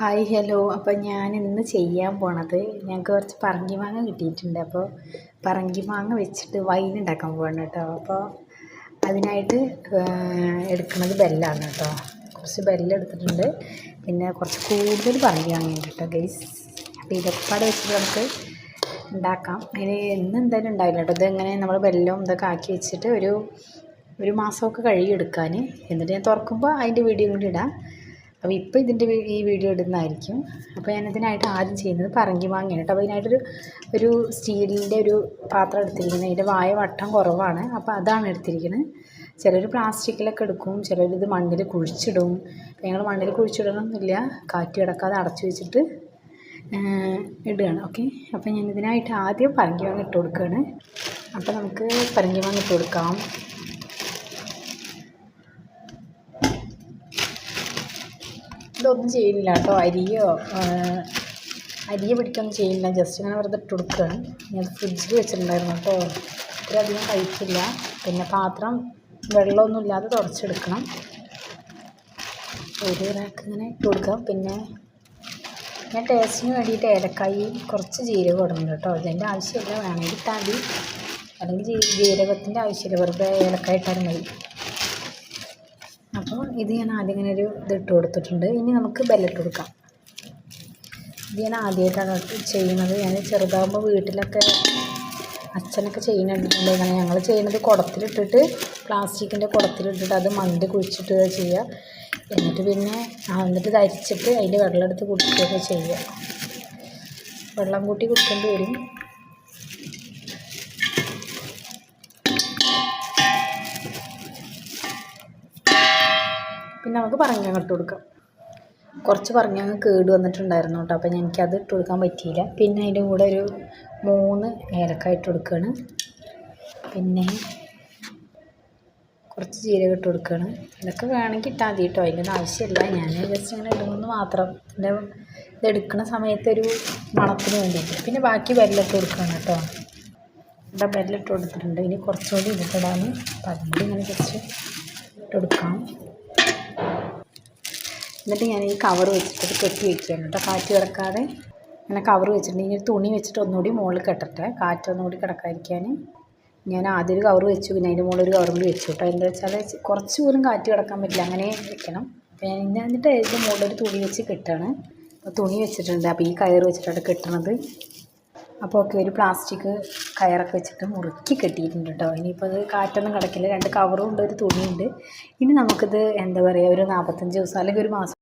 Hi hello. അപ്പോൾ ഞാൻ ഇന്ന് ചെയ്യാൻ പോണത് ഞങ്ങൾക്ക് കുറച്ച് പറങ്കി മാങ്ങ കിട്ടിയിട്ടുണ്ട്. അപ്പോൾ പറങ്കി മാങ്ങ വെച്ചിട്ട് വൈൻ ഉണ്ടാക്കാൻ പോകണം കേട്ടോ അപ്പോൾ അതിനായിട്ട് എടുക്കുന്നത് ബെല്ലാണ് കേട്ടോ കുറച്ച് ബെല്ല് എടുത്തിട്ടുണ്ട്. പിന്നെ കുറച്ച് കൂടുതൽ പറങ്കി മാങ്ങയുണ്ട് കേട്ടോ ഗൈസ് അപ്പോൾ ഇതൊക്കെ വെച്ചിട്ട് നമുക്ക് ഉണ്ടാക്കാം അതിന് ഇന്ന് എന്തായാലും ഉണ്ടാവില്ല കേട്ടോ ഇതെങ്ങനെ നമ്മൾ ബെല്ലും ഇതൊക്കെ ആക്കി വെച്ചിട്ട് ഒരു ഒരു മാസമൊക്കെ കഴുകി എടുക്കാൻ എന്നിട്ട് ഞാൻ തുറക്കുമ്പോൾ അതിന്റെ വീഡിയോ കൂടി ഇടാം. അപ്പോൾ ഇപ്പോൾ ഇതിന്റെ ഈ വീഡിയോ ഇടുന്നതായിരിക്കും. അപ്പോൾ ഞാനിതിനായിട്ട് ആദ്യം ചെയ്യുന്നത് പറങ്കി മാങ്ങയാണ് കേട്ടോ. അപ്പോൾ ഇതിനായിട്ടൊരു ഒരു സ്റ്റീലിന്റെ ഒരു പാത്രം എടുത്തിരിക്കുന്നത്. അതിന്റെ വായ വട്ടം കുറവാണ്. അപ്പോൾ അതാണ് എടുത്തിരിക്കുന്നത്. ചിലർ പ്ലാസ്റ്റിക്കിലൊക്കെ എടുക്കും. ചിലർ ഇത് മണ്ണിൽ കുഴിച്ചിടും. ഞങ്ങൾ മണ്ണിൽ കുഴിച്ചിടണമെന്നില്ല കാറ്റ് കിടക്കാതെ അടച്ചു വെച്ചിട്ട് ഇടുകയാണ്. ഓക്കെ? അപ്പോൾ ഞാനിതിനായിട്ട് ആദ്യം പറങ്കി മാങ്ങ ഇട്ട് കൊടുക്കുകയാണ്. അപ്പോൾ നമുക്ക് പറങ്കി മാങ്ങ ഇട്ട് കൊടുക്കാം. ഇതൊന്നും ചെയ്യുന്നില്ല കേട്ടോ. അരിയോ അരിയെ പിടിക്കൊന്നും ചെയ്യുന്നില്ല ജസ്റ്റ് ഞാൻ വെറുതെ ഇട്ട് കൊടുക്കുകയാണ് ഞാൻ ഫ്രിഡ്ജിൽ വെച്ചിട്ടുണ്ടായിരുന്നു കേട്ടോ. ഇത്രയധികം കഴിക്കില്ല പിന്നെ പാത്രം വെള്ളമൊന്നും ഇല്ലാതെ തുടച്ചെടുക്കണം. ഒരു റാക്ക് ഇങ്ങനെ ഇട്ട് കൊടുക്കാം. പിന്നെ ഞാൻ ടേസ്റ്റിന് വേണ്ടിയിട്ട് ഏലക്കായി കുറച്ച് ജീരകം ഇടുന്നുണ്ട് കേട്ടോ. ഇതിന്റെ ആവശ്യമില്ല. വേണമെങ്കിൽ ഇട്ടാൽ മതി. അല്ലെങ്കിൽ ജീരകത്തിന്റെ ആവശ്യമില്ല. വെറുതെ ഏലക്കായ ഇട്ടാലും മതി. അപ്പോൾ ഇത് ഞാൻ ആദ്യം ഇങ്ങനെ ഒരു ഇത് ഇട്ട് കൊടുത്തിട്ടുണ്ട്. ഇനി നമുക്ക് ബെല്ലിട്ട് കൊടുക്കാം. ഇത് ഞാൻ ആദ്യമായിട്ടാണ് ചെയ്യുന്നത്. ഞാൻ ചെറുതാകുമ്പോൾ വീട്ടിലൊക്കെ അച്ഛനൊക്കെ ചെയ്യുന്നുണ്ട് ഇങ്ങനെ ഞങ്ങൾ ചെയ്യുന്നത്. കുടത്തിലിട്ടിട്ട് പ്ലാസ്റ്റിക്കിന്റെ കുടത്തിലിട്ടിട്ട് അത് മണ്ട് കുഴിച്ചിട്ട് ചെയ്യുക. എന്നിട്ട് പിന്നെ എന്നിട്ട് ഇത് അരിച്ചിട്ട് അതിന്റെ വെള്ളം എടുത്ത് കുടിക്കുകയൊക്കെ ചെയ്യുക. വെള്ളം കൂട്ടി കുടിക്കേണ്ടി വരും. പിന്നെ നമുക്ക് പറഞ്ഞങ്ങ് ഇട്ട് കൊടുക്കാം. കുറച്ച് പറഞ്ഞങ്ങ് കേട് വന്നിട്ടുണ്ടായിരുന്നു കേട്ടോ. അപ്പോൾ എനിക്കത് ഇട്ട് കൊടുക്കാൻ പറ്റിയില്ല. പിന്നെ അതിന്റെ കൂടെ ഒരു മൂന്ന് ഏലക്കായ ഇട്ട് കൊടുക്കുകയാണ് പിന്നെ കുറച്ച് ജീരകം ഇട്ട് കൊടുക്കുകയാണ് ഇതൊക്കെ വേണമെങ്കിൽ ഇട്ടാൽ മതി കേട്ടോ. അതിന്റെ ആവശ്യമില്ല. ഞാൻ ജസ്റ്റ് ഇങ്ങനെ ഇടുമെന്ന് മാത്രം. പിന്നെ ഇതെടുക്കുന്ന സമയത്ത് ഒരു മണത്തിന് വേണ്ടിയിട്ട്. പിന്നെ ബാക്കി വെല്ലമിട്ട് കൊടുക്കുകയാണ് കേട്ടോ. ഇവിടെ വെല്ലിട്ട് കൊടുത്തിട്ടുണ്ട്. ഇനി കുറച്ചുകൂടി ഇതിട്ടിടാൻ അപ്പം അതും കൂടി ഇങ്ങനെ ജസ്റ്റ് ഇട്ട് കൊടുക്കാം. എന്നിട്ട് ഞാൻ ഈ കവർ വെച്ചിട്ട് കെട്ടി വയ്ക്കുകയാണ് കേട്ടോ. കാറ്റ് കിടക്കാതെ. ഇങ്ങനെ കവർ വെച്ചിട്ടുണ്ട്. ഇനി തുണി വെച്ചിട്ട് ഒന്നുകൂടി മുകളിൽ കെട്ടട്ടെ. കാറ്റ് ഒന്നുകൂടി കിടക്കാതിരിക്കാൻ. ഞാൻ ആദ്യം ഒരു കവർ വെച്ചു. പിന്നെ അതിന്റെ മുകളിൽ ഒരു കവറും കൂടി വെച്ചു കേട്ടോ. എന്താ വെച്ചാൽ കുറച്ച് പോലും കാറ്റ് കിടക്കാൻ പറ്റില്ല. അങ്ങനെ വെക്കണം. ഞാൻ എന്നിട്ട് അതിന്റെ മുകളിൽ ഒരു തുണി വെച്ച് കെട്ടാണ്. അപ്പോൾ തുണി വെച്ചിട്ടുണ്ട്. അപ്പോൾ ഈ കയർ വെച്ചിട്ടാണ് കെട്ടണത്. അപ്പോൾ ഒക്കെ ഒരു പ്ലാസ്റ്റിക് കയറൊക്കെ വെച്ചിട്ട് മുറുക്കി കെട്ടിയിട്ടുണ്ട് കേട്ടോ. ഇനിയിപ്പോൾ അത് കാറ്റൊന്നും കിടക്കില്ല. രണ്ട് കവറും ഉണ്ട് ഒരു തുണിയുണ്ട്. ഇനി നമുക്കിത് എന്താ പറയുക ഒരു നാൽപ്പത്തഞ്ച് ദിവസം അല്ലെങ്കിൽ ഒരു മാസം